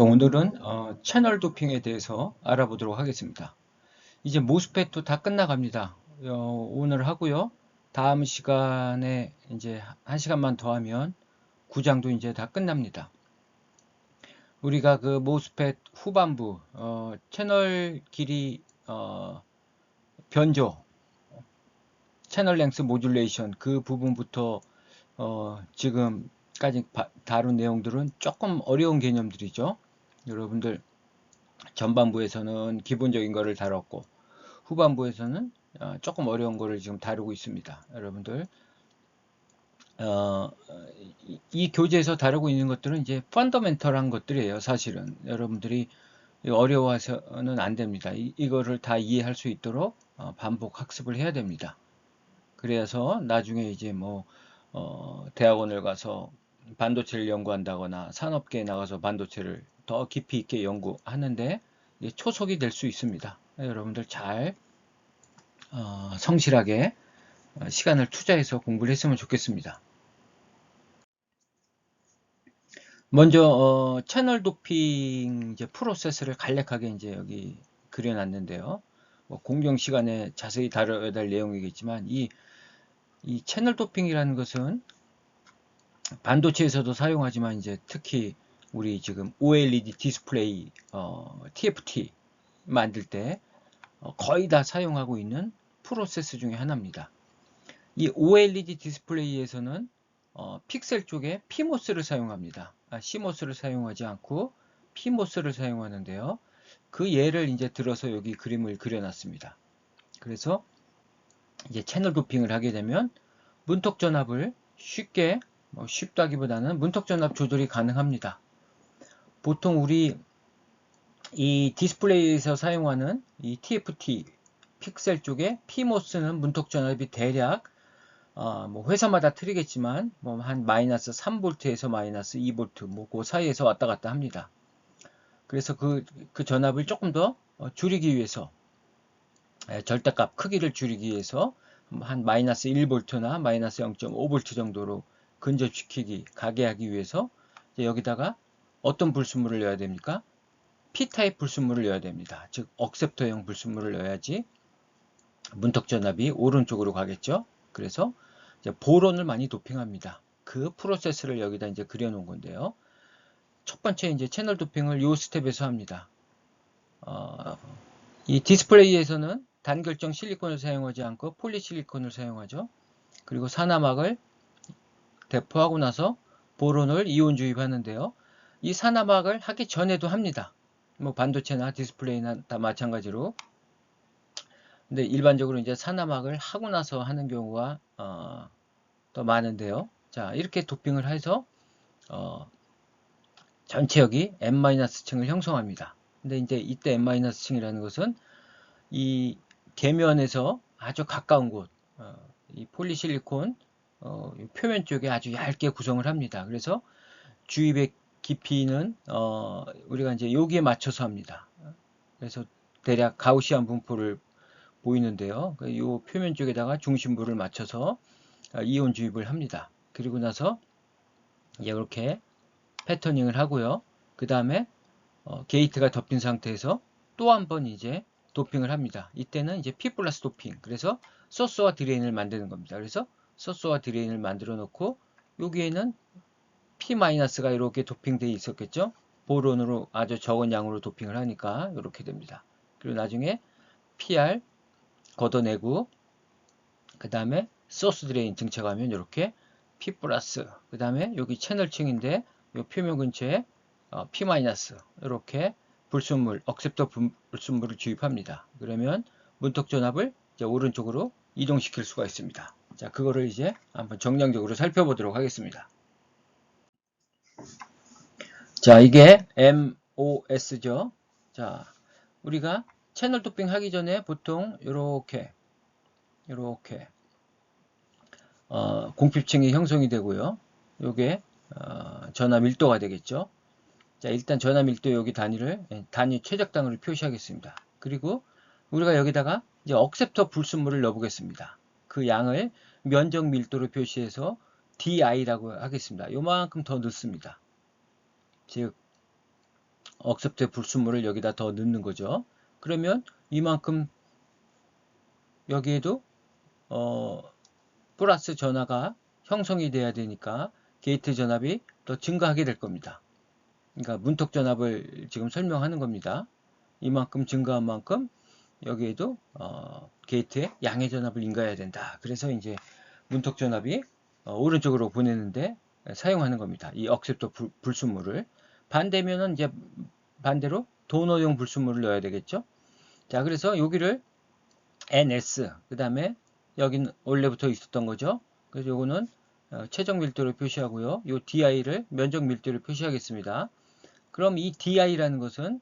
오늘은 어, 채널 도핑에 대해서 알아보도록 하겠습니다. 이제 모스펫도 다 끝나갑니다. 어, 오늘 하고요. 다음 시간에 이제 한 시간만 더 하면 구장도 이제 다 끝납니다. 우리가 그 모스펫 후반부 어, 채널 길이 어, 변조 채널 랭스 모듈레이션 그 부분부터 어, 지금까지 다룬 내용들은 조금 어려운 개념들이죠. 여러분들 전반부에서는 기본적인 거를 다뤘고 후반부에서는 어, 조금 어려운 거를 지금 다루고 있습니다. 여러분들 어, 이 교재에서 다루고 있는 것들은 이제 펀더멘털한 것들이에요. 사실은 여러분들이 어려워서는 안 됩니다. 이, 이거를 다 이해할 수 있도록 어, 반복 학습을 해야 됩니다. 그래서 나중에 이제 뭐 어, 대학원을 가서 반도체를 연구한다거나 산업계에 나가서 반도체를 더 깊이 있게 연구하는데 초석이 될 수 있습니다. 여러분들 잘 어, 성실하게 어, 시간을 투자해서 공부를 했으면 좋겠습니다. 먼저 어, 채널 도핑 이제 프로세스를 간략하게 이제 여기 그려놨는데요. 뭐 공정 시간에 자세히 다뤄야 될 내용이겠지만 이, 이 채널 도핑이라는 것은 반도체에서도 사용하지만 이제 특히 우리 지금 OLED 디스플레이 어, TFT 만들 때 어, 거의 다 사용하고 있는 프로세스 중에 하나입니다. 이 OLED 디스플레이에서는 어, 픽셀 쪽에 PMOS를 사용합니다. 아, CMOS를 사용하지 않고 PMOS를 사용하는데요. 그 예를 이제 들어서 여기 그림을 그려놨습니다. 그래서 이제 채널 도핑을 하게 되면 문턱 전압을 쉽게 뭐 쉽다기보다는 문턱 전압 조절이 가능합니다. 보통 우리 이 디스플레이에서 사용하는 이 TFT 픽셀 쪽에 PMOS는 문턱 전압이 대략 어, 뭐 회사마다 틀리겠지만 뭐 한 마이너스 3V에서 마이너스 2V 뭐그 사이에서 왔다 갔다 합니다. 그래서 그, 그 전압을 조금 더 어, 줄이기 위해서 예, 절대값 크기를 줄이기 위해서 한 마이너스 1V나 마이너스 0.5V 정도로 근접시키기 가게 하기 위해서 여기다가 어떤 불순물을 넣어야 됩니까? P타입 불순물을 넣어야 됩니다. 즉 억셉터형 불순물을 넣어야지 문턱 전압이 오른쪽으로 가겠죠. 그래서 보론을 많이 도핑합니다. 그 프로세스를 여기다 이제 그려놓은 건데요. 첫 번째 이제 채널 도핑을 이 스텝에서 합니다. 어, 이 디스플레이에서는 단결정 실리콘을 사용하지 않고 폴리실리콘을 사용하죠. 그리고 산화막을 대포하고 나서 보론을 이온 주입하는데요. 이 산화막을 하기 전에도 합니다. 뭐 반도체나 디스플레이나 다 마찬가지로. 근데 일반적으로 이제 산화막을 하고 나서 하는 경우가 어, 더 많은데요. 자 이렇게 도핑을 해서 어, 전체 여기 n-층을 형성합니다. 근데 이제 이때 n-층이라는 것은 이 계면에서 아주 가까운 곳, 어, 이 폴리실리콘 어, 표면 쪽에 아주 얇게 구성을 합니다. 그래서 주입의 깊이는 어, 우리가 이제 여기에 맞춰서 합니다. 그래서 대략 가우시안 분포를 보이는데요. 이그 표면 쪽에다가 중심부를 맞춰서 어, 이온 주입을 합니다. 그리고 나서 이렇게 패터닝을 하고요. 그 다음에 어, 게이트가 덮인 상태에서 또 한 번 이제 도핑을 합니다. 이때는 이제 P 플러스 도핑. 그래서 소스와 드레인을 만드는 겁니다. 그래서 소스와 드레인을 만들어 놓고 여기에는 P-가 이렇게 도핑되어 있었겠죠. 보론으로 아주 적은 양으로 도핑을 하니까 이렇게 됩니다. 그리고 나중에 PR 걷어내고 그 다음에 소스 드레인 증착하면 이렇게 P 플러스 그 다음에 여기 채널층인데 이 표면 근처에 어, P 마이너스 이렇게 불순물 억셉터 불순물을 주입합니다. 그러면 문턱 전압을 오른쪽으로 이동시킬 수가 있습니다. 자, 그거를 이제 한번 정량적으로 살펴보도록 하겠습니다. 자, 이게 MOS죠. 자, 우리가 채널 도핑 하기 전에 보통 이렇게 이렇게 어, 공핍층이 형성이 되고요. 요게 어, 전압 1도가 되겠죠. 자, 일단 전압 1도 여기 단위를 예, 단위 최적당으로 표시하겠습니다. 그리고 우리가 여기다가 이제 억셉터 불순물을 넣어보겠습니다. 그 양을 면적 밀도로 표시해서 DI라고 하겠습니다. 요만큼 더 넣습니다. 즉 억셉트 불순물을 여기다 더 넣는 거죠. 그러면 이만큼 여기에도 어, 플러스 전압가 형성이 돼야 되니까 게이트 전압이 더 증가하게 될 겁니다. 그러니까 문턱 전압을 지금 설명하는 겁니다. 이만큼 증가한 만큼 여기에도 어, 게이트에 양의 전압을 인가해야 된다. 그래서 이제 문턱 전압이 어, 오른쪽으로 보내는데 사용하는 겁니다. 이 억셉터 불, 불순물을 반대면은 이제 반대로 도너용 불순물을 넣어야 되겠죠. 자, 그래서 여기를 NS 그 다음에 여기는 원래부터 있었던 거죠. 그래서 요거는 어, 최적 밀도를 표시하고요. 요 DI를 면적 밀도를 표시하겠습니다. 그럼 이 DI라는 것은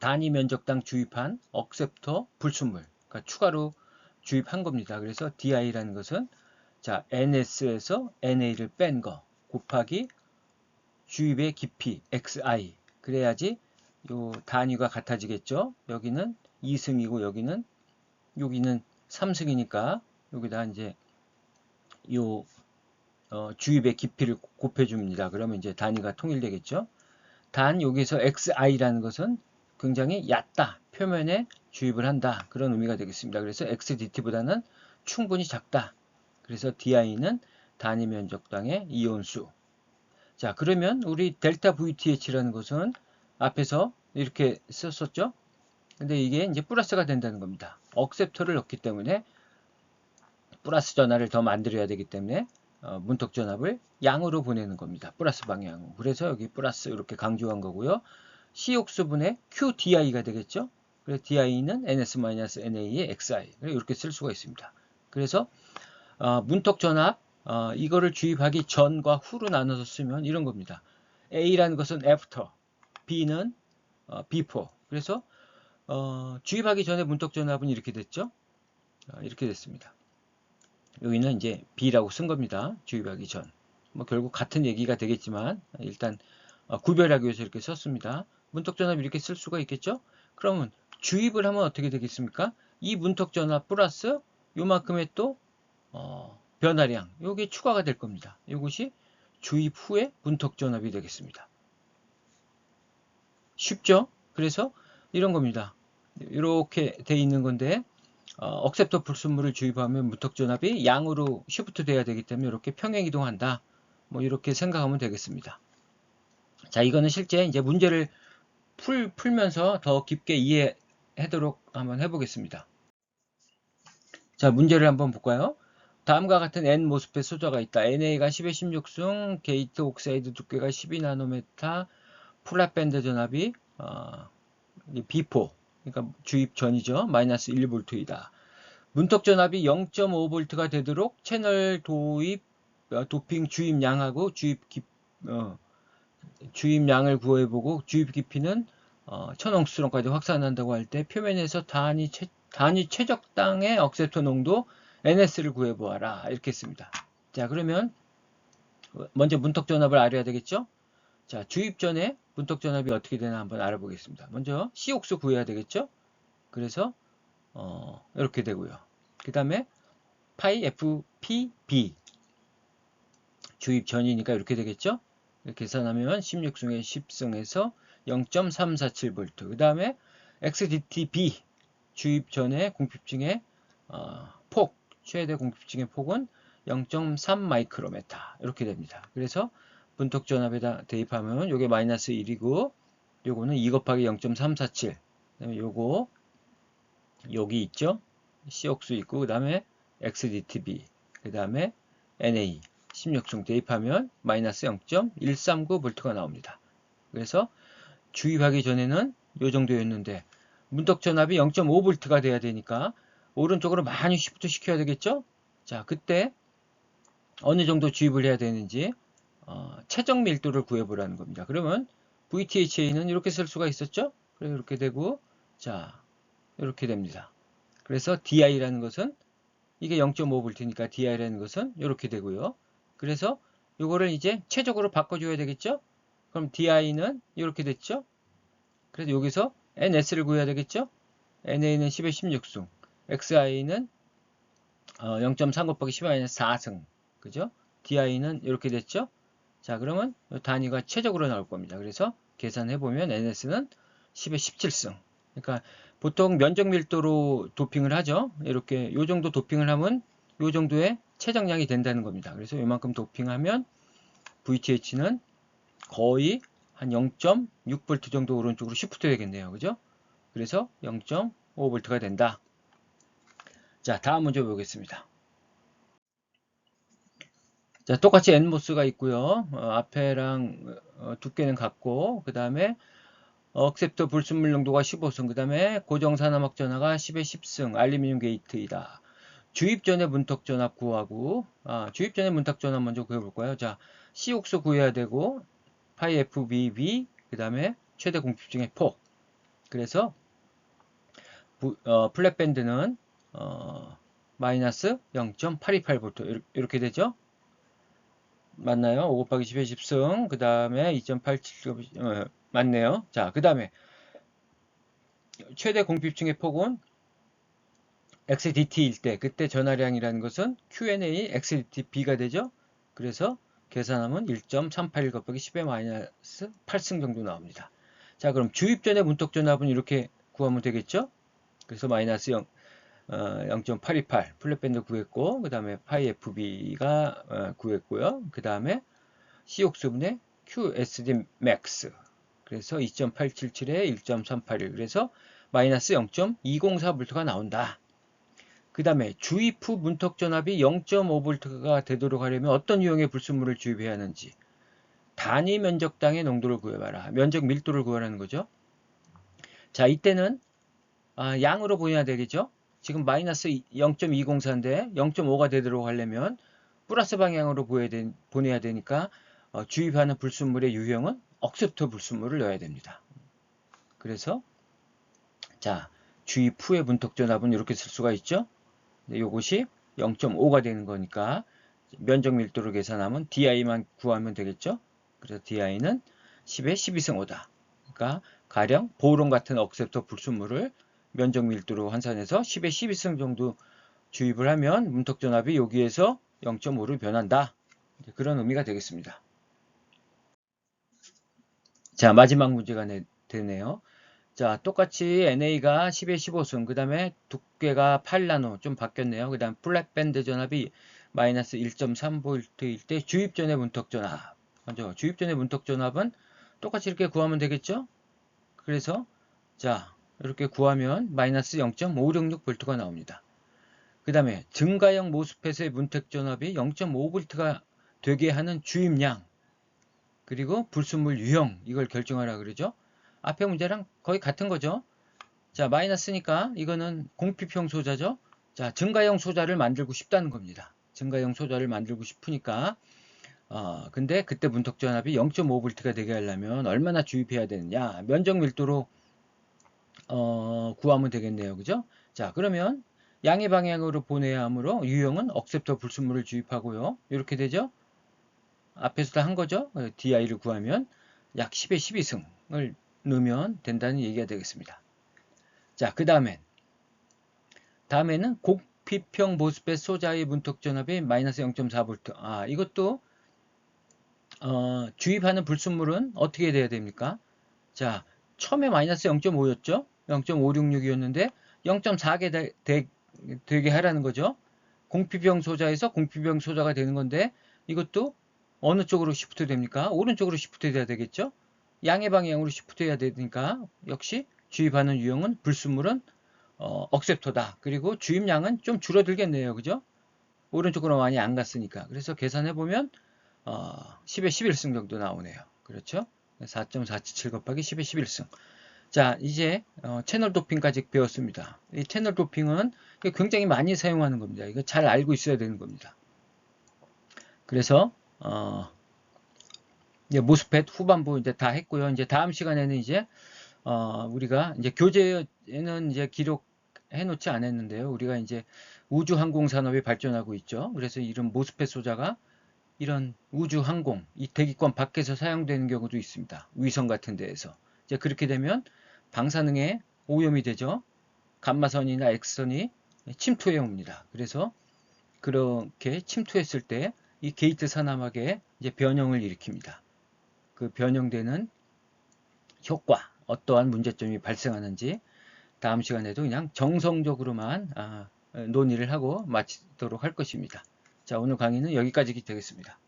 단위 면적당 주입한 억셉터 불순물, 그러니까 추가로 주입한 겁니다. 그래서 DI라는 것은 자 NS에서 NA를 뺀 거 곱하기 주입의 깊이 XI 그래야지 요 단위가 같아지겠죠. 여기는 2승이고 여기는 여기는 3승이니까 여기다 이제 요 어, 주입의 깊이를 곱해 줍니다. 그러면 이제 단위가 통일되겠죠. 단 여기서 XI라는 것은 굉장히 얕다. 표면에 주입을 한다. 그런 의미가 되겠습니다. 그래서 XDT보다는 충분히 작다. 그래서 DI는 단위 면적당의 이온수. 자, 그러면 우리 델타 VTH라는 것은 앞에서 이렇게 썼었죠? 근데 이게 이제 플러스가 된다는 겁니다. 억셉터를 넣기 때문에 플러스 전압을 더 만들어야 되기 때문에 어, 문턱 전압을 양으로 보내는 겁니다. 플러스 방향. 그래서 여기 플러스 이렇게 강조한 거고요. C옥수분의 QDI가 되겠죠. 그래서 DI는 NS-NA의 XI. 이렇게 쓸 수가 있습니다. 그래서 어, 문턱 전압 어, 이거를 주입하기 전과 후로 나눠서 쓰면 이런 겁니다. A라는 것은 after, B는 어, before. 그래서 어, 주입하기 전에 문턱 전압은 이렇게 됐죠. 어, 이렇게 됐습니다. 여기는 이제 B라고 쓴 겁니다. 주입하기 전. 뭐 결국 같은 얘기가 되겠지만 일단 어, 구별하기 위해서 이렇게 썼습니다. 문턱 전압 이렇게 쓸 수가 있겠죠? 그러면 주입을 하면 어떻게 되겠습니까? 이 문턱 전압 플러스 요만큼의 또 어, 변화량 요게 추가가 될 겁니다. 이것이 주입 후에 문턱 전압이 되겠습니다. 쉽죠? 그래서 이런 겁니다. 이렇게 돼 있는 건데 어, 억셉터 불순물을 주입하면 무턱 전압이 양으로 시프트 돼야 되기 때문에 이렇게 평행 이동한다. 뭐 이렇게 생각하면 되겠습니다. 자, 이거는 실제 이제 문제를 풀, 풀면서 더 깊게 이해하도록 한번 해보겠습니다. 자, 문제를 한번 볼까요? 다음과 같은 N 모습의 소자가 있다. NA가 10의 16승, 게이트 옥사이드 두께가 12나노메타, 플랫밴드 전압이 어, B4, 그러니까 주입 전이죠. 마이너스 1V이다. 문턱 전압이 0.5V가 되도록 채널 도입, 어, 도핑 주입량하고 주입 깊, 어, 주입량을 구해보고 주입 깊이는 어, 천옹수론까지 확산한다고 할 때 표면에서 단위, 최, 단위 최적당의 억세토 농도 NS를 구해보아라 이렇게 했습니다. 자 그러면 먼저 문턱 전압을 알아야 되겠죠? 자 주입 전에 문턱 전압이 어떻게 되나 한번 알아보겠습니다. 먼저 C옥수 구해야 되겠죠? 그래서 어, 이렇게 되고요. 그 다음에 파이 FPB 주입 전이니까 이렇게 되겠죠? 계산하면 16승에 10승에서 0.347V 그 다음에 XDTB 주입 전의 공핍증의 어, 폭 최대 공핍증의 폭은 0.3 마이크로메타 이렇게 됩니다. 그래서 분턱 전압에다 대입하면 이게 마이너스 1이고 요거는 2 곱하기 0.347 그다음에 요거 여기 있죠? C옥수 있고 그 다음에 XDTB 그 다음에 NA 16중 대입하면 마이너스 0.139V가 나옵니다. 그래서 주입하기 전에는 이 정도였는데 문턱 전압이 0.5V가 돼야 되니까 오른쪽으로 많이 시프트 시켜야 되겠죠? 자, 그때 어느 정도 주입을 해야 되는지 어, 최적 밀도를 구해보라는 겁니다. 그러면 VTHA는 이렇게 쓸 수가 있었죠? 그래서 이렇게 되고 자, 이렇게 됩니다. 그래서 DI라는 것은 이게 0.5V니까 DI라는 것은 이렇게 되고요. 그래서 이거를 이제 최적으로 바꿔줘야 되겠죠? 그럼 DI는 이렇게 됐죠? 그래서 여기서 NS를 구해야 되겠죠? NA는 10의 16승, XI는 0.3 곱하기 10의 4승, 그죠? DI는 이렇게 됐죠? 자, 그러면 이 단위가 최적으로 나올 겁니다. 그래서 계산해 보면 NS는 10에 17승. 그러니까 보통 면적 밀도로 도핑을 하죠. 이렇게 요 정도 도핑을 하면 요 정도의 최적량이 된다는 겁니다. 그래서 이만큼 도핑하면 VTH는 거의 한 0.6V 정도 오른쪽으로 시프트 되겠네요. 그죠? 그래서 0.5V가 된다. 자, 다음 문제 보겠습니다. 자, 똑같이 NMOS가 있고요. 어, 앞에랑 어, 두께는 같고, 그 다음에 억셉터 불순물 농도가 15승, 그 다음에 고정산화막 전화가 10에 10승, 알루미늄 게이트이다. 주입 전에 문턱 전압 구하고, 아, 주입 전에 문턱 전압 먼저 구해볼까요? 자, C옥수 구해야 되고, 파이 FBB, 그 다음에 최대 공핍중의 폭. 그래서, 부, 어, 플랫밴드는, 어, 마이너스 0.828V, 이렇게 되죠? 맞나요? 5 곱하기 10의 10승, 그 다음에 2.87, 어, 맞네요. 자, 그 다음에 최대 공핍층의 폭은 XDT일 때, 그때 전화량이라는 것은 Q&A XDTB가 되죠. 그래서 계산하면 1.381 곱하기 10의 마이너스 8승 정도 나옵니다. 자, 그럼 주입 전의 문턱 전압은 이렇게 구하면 되겠죠? 그래서 마이너스 0, 어, 0.828 플랫밴드 구했고 그 다음에 파이 FB가 어, 구했고요. 그 다음에 C옥수분의 QSD max 그래서 2.877에 1.381 그래서 마이너스 0.204V가 나온다. 그 다음에 주입 후 문턱 전압이 0.5V가 되도록 하려면 어떤 유형의 불순물을 주입해야 하는지 단위 면적당의 농도를 구해봐라. 면적 밀도를 구하라는 거죠. 자 이때는 아, 양으로 보여야 되겠죠. 지금 마이너스 0.204인데 0.5가 되도록 하려면 플러스 방향으로 보내야 되니까 어, 주입하는 불순물의 유형은 억셉터 불순물을 넣어야 됩니다. 그래서 자 주입 후의 분턱 전압은 이렇게 쓸 수가 있죠. 이것이 0.5가 되는 거니까 면적 밀도를 계산하면 DI만 구하면 되겠죠. 그래서 DI는 10에 12승 5다. 그러니까 가령 보론 같은 억셉터 불순물을 면적 밀도로 환산해서 10에 12승 정도 주입을 하면 문턱 전압이 여기에서 0.5로 변한다. 그런 의미가 되겠습니다. 자, 마지막 문제가 되네요. 자, 똑같이 NA가 10에 15승, 그 다음에 두께가 8나노, 좀 바뀌었네요. 그 다음 블랙밴드 전압이 마이너스 1.3V일 때 주입 전의 문턱 전압. 먼저 주입 전의 문턱 전압은 똑같이 이렇게 구하면 되겠죠? 그래서 자, 이렇게 구하면 마이너스 0.566V가 나옵니다. 그 다음에 증가형 모스펫의 문택 전압이 0.5V가 되게 하는 주입량 그리고 불순물 유형 이걸 결정하라 그러죠. 앞에 문제랑 거의 같은 거죠. 자 마이너스니까 이거는 공피평 소자죠. 자 증가형 소자를 만들고 싶다는 겁니다. 증가형 소자를 만들고 싶으니까 어, 근데 그때 문턱 전압이 0.5V가 되게 하려면 얼마나 주입해야 되느냐 면적 밀도로 어, 구하면 되겠네요. 그죠? 자, 그러면 양의 방향으로 보내야 하므로 유형은 억셉터 불순물을 주입하고요. 이렇게 되죠? 앞에서 다 한 거죠? DI를 구하면 약 10의 12승을 넣으면 된다는 얘기가 되겠습니다. 자, 그 다음엔 다음에는 곡피평 모스펫 소자의 문턱 전압이 마이너스 0.4V. 아, 이것도 어, 주입하는 불순물은 어떻게 돼야 됩니까? 자, 처음에 마이너스 0.5였죠? 0.566이었는데 0.4게 되, 게 하라는 거죠. 공피병 소자에서 공피병 소자가 되는 건데 이것도 어느 쪽으로 시프트 됩니까? 오른쪽으로 시프트 돼야 되겠죠? 양의 방향으로 시프트 해야 되니까 역시 주입하는 유형은 불순물은 어, 억셉터다. 그리고 주입량은 좀 줄어들겠네요. 그죠? 오른쪽으로 많이 안 갔으니까. 그래서 계산해 보면 어, 10에 11승 정도 나오네요. 그렇죠? 4.477 곱하기 10에 11승. 자, 이제 어, 채널 도핑까지 배웠습니다. 이 채널 도핑은 굉장히 많이 사용하는 겁니다. 이거 잘 알고 있어야 되는 겁니다. 그래서 어, 이제 모스펫 후반부 이제 다 했고요. 이제 다음 시간에는 이제 어, 우리가 이제 교재에는 이제 기록 해 놓지 않았는데요. 우리가 이제 우주 항공 산업이 발전하고 있죠. 그래서 이런 모스펫 소자가 이런 우주항공, 이 대기권 밖에서 사용되는 경우도 있습니다. 위성 같은 데에서. 이제 그렇게 되면 방사능에 오염이 되죠. 감마선이나 엑선이 침투해 옵니다. 그래서 그렇게 침투했을 때 이 게이트 산화막에 이제 변형을 일으킵니다. 그 변형되는 효과, 어떠한 문제점이 발생하는지 다음 시간에도 그냥 정성적으로만 아, 논의를 하고 마치도록 할 것입니다. 자, 오늘 강의는 여기까지 되겠습니다.